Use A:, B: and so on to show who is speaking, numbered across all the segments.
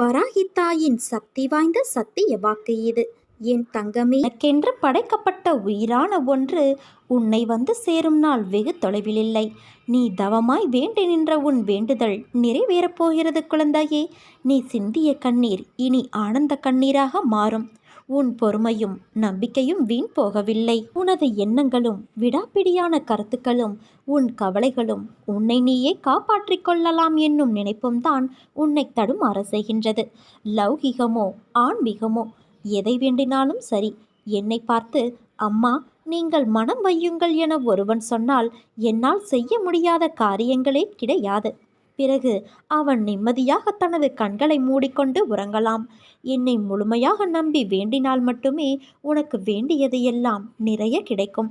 A: வராகித்தாயின் சக்தி வாய்ந்த சத்திய வாக்கு இது. என் தங்கமே
B: எனக்கென்று படைக்கப்பட்ட உயிரான ஒன்று உன்னை வந்து சேரும் நாள் வெகு தொலைவில் இல்லை நீ தவமாய் வேண்டி நின்ற உன் வேண்டுதல் நிறைவேறப் போகிறது குழந்தையே. நீ சிந்திய கண்ணீர் இனி ஆனந்த கண்ணீராக மாறும். உன் பொறுமையும் நம்பிக்கையும் வீண் போகவில்லை. உனது எண்ணங்களும் விடாப்பிடியான கருத்துக்களும் உன் கவலைகளும் உன்னை நீயே காப்பாற்றிக் கொள்ளலாம் என்னும் நினைப்பும் தான் உன்னை தடுமாற செய்கின்றது. லௌகிகமோ ஆன்மீகமோ எதை வேண்டினாலும் சரி என்னை பார்த்து அம்மா நீங்கள் மனம் வையுங்கள் என ஒருவன் சொன்னால் என்னால் செய்ய முடியாத காரியங்களே கிடையாது. பிறகு அவன் நிம்மதியாக தனது கண்களை மூடிக்கொண்டு உறங்கலாம். என்னை முழுமையாக நம்பி வேண்டினால் மட்டுமே உனக்கு வேண்டியது எல்லாம் நிறைய கிடைக்கும்.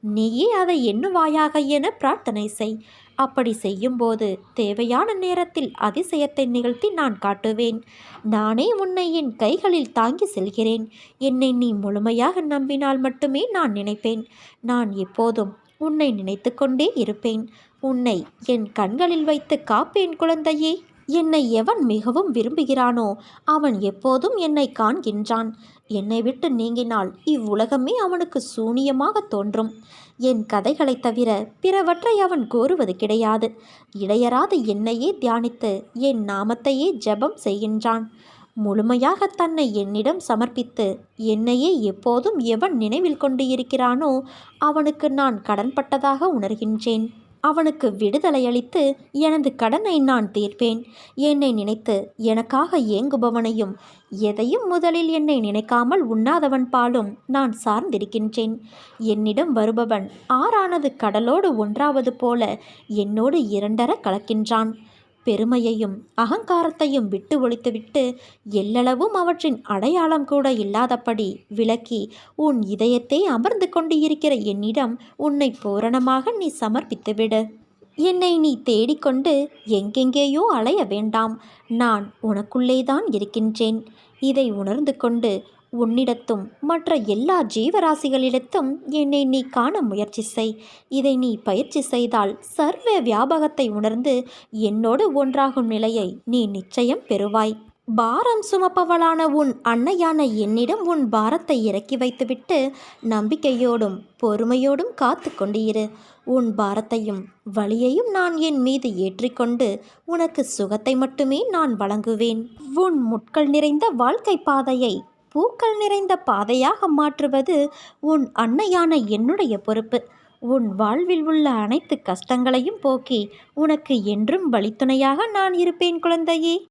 B: நீயே அதை எண்ணுவாயாக என பிரார்த்தனை செய். அப்படி செய்யும்போது தேவையான நேரத்தில் அதிசயத்தை நிகழ்த்தி நான் காட்டுவேன். நானே உன்னை என் கைகளில் தாங்கி செல்கிறேன். என்னை நீ முழுமையாக நம்பினால் மட்டுமே நான் நினைப்பேன். நான் எப்போதும் உன்னை நினைத்து கொண்டே இருப்பேன். உன்னை என் கண்களில் வைத்து காப்பேன் குழந்தையே. என்னை எவன் மிகவும் விரும்புகிறானோ அவன் எப்போதும் என்னை காண்கின்றான். என்னை விட்டு நீங்கினால் இவ்வுலகமே அவனுக்கு சூனியமாக தோன்றும். என் கதைகளைத் தவிர பிறவற்றை அவன் கோருவது கிடையாது. இடையராது என்னையே தியானித்து என் நாமத்தையே ஜெபம் செய்கின்றான். முழுமையாக தன்னை என்னிடம் சமர்ப்பித்து என்னையே எப்போதும் எவன் நினைவில் கொண்டு இருக்கிறானோ அவனுக்கு நான் கடன்பட்டதாக உணர்கின்றேன். அவனுக்கு விடுதலை அளித்து எனது கடனை நான் தீர்ப்பேன். என்னை நினைத்து எனக்காக ஏங்குபவனையும் எதையும் முதலில் என்னை நினைக்காமல் உண்ணாதவன் பாலும் நான் சார்ந்திருக்கின்றேன். என்னிடம் வருபவன் ஆறானது கடலோடு ஒன்றாவது போல என்னோடு இரண்டர கலக்கின்றான். பெருமையையும் அகங்காரத்தையும் விட்டு ஒழித்துவிட்டு எல்லளவும் அவற்றின் அடையாளம் கூட இல்லாதபடி விளக்கி உன் இதயத்தை அமர்ந்து கொண்டு இருக்கிற என்னிடம் உன்னை பூரணமாக நீ சமர்ப்பித்துவிடு. என்னை நீ தேடிக்கொண்டு எங்கெங்கேயோ அலைய வேண்டாம். நான் உனக்குள்ளேதான் இருக்கின்றேன். இதை உணர்ந்து கொண்டு உன்னிடத்தும் மற்ற எல்லா ஜீவராசிகளிடத்தும் என்னை நீ காண முயற்சி செய். இதை நீ பயிற்சி செய்தால் சர்வ வியாபகத்தை உணர்ந்து என்னோடு ஒன்றாகும் நிலையை நீ நிச்சயம் பெறுவாய். பாரம் சுமப்பவளான உன் அன்னையான என்னிடம் உன் பாரத்தை இறக்கி வைத்துவிட்டு நம்பிக்கையோடும் பொறுமையோடும் காத்து கொண்டிரு. இரு உன் பாரத்தையும் வழியையும் நான் என் மீது ஏற்றிக்கொண்டு உனக்கு சுகத்தை மட்டுமே நான் வழங்குவேன். உன் முட்கள் நிறைந்த வாழ்க்கை பாதையை பூக்கள் நிறைந்த பாதையாக மாற்றுவது உன் அன்னையான என்னுடைய பொறுப்பு. உன் வாழ்வில் உள்ள அனைத்து கஷ்டங்களையும் போக்கி உனக்கு என்றும் வழித்துணையாக நான் இருப்பேன் குழந்தையே.